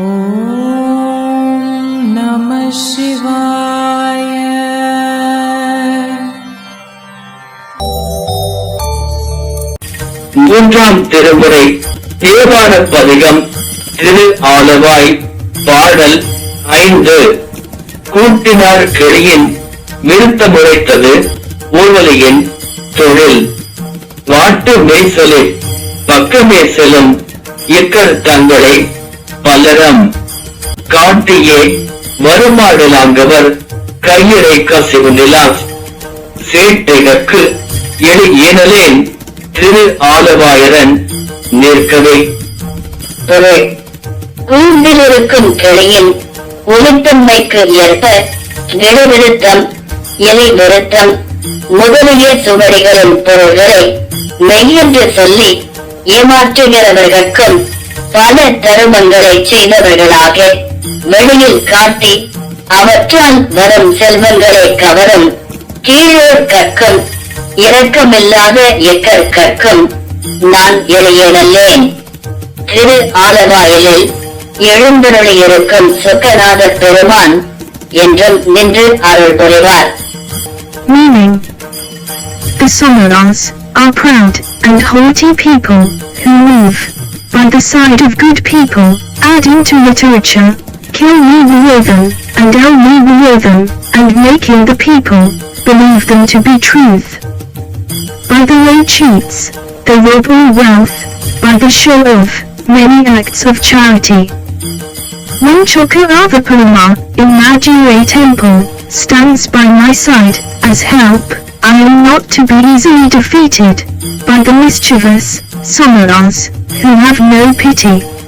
ஓம் நம சிவாய மூன்றாம் திருமுறை தேவார பதிகம் திரு ஆலவாய் பாடல் ஐந்து. கூட்டினார் கிளியின் நிறுத்த முறைத்தது ஊவலியின் தொழில். வாட்டு மேய்ச்சலில் பக்கமே செல்லும் இக்கர் தங்களை பலரம் காட்டியே மறுமாடலாங்கவர் கையிறை கசிவு நிலாஸ். சேட்டைகற்கு எளி ஏனலேன் திரு ஆலவாயரன் நிற்கவே. ஒரு கூண்டிலிருக்கும் கிளியின் ஒளித்தன்மைக்கு ஏற்ப விடுவிருத்தம் இலை விருத்தம் முதலிய சுவடிகளின் பொருள்களை மெய்யென்று சொல்லி ஏமாற்றுகிறவர்களுக்கும் பல தருமங்களை செய்தவர்களாக வெளியில் காட்டி அவற்றால் வரும் செல்வங்களை கவரும். கீழோர் கற்கும் இரக்கமில்லாத எக்கர் கற்கும். நான் எளியனல்லேன். திரு ஆலவாயிலில் எழுந்தருளி இருக்கும் சொக்கநாத பெருமான் என்றும் நின்று அருள் புரிவார். Meaning The Sonorans are proud and haughty people who move. By the side of good people, adding to literature, kill me with them, and el me with them, and making the people believe them to be truth. By the way cheats, they rob wealth, by the show of many acts of charity. When Chokarava Purma, in Madurai temple, stands by my side, as help, I am not to be easily defeated, by the mischievous, Sonorans, who have no pity.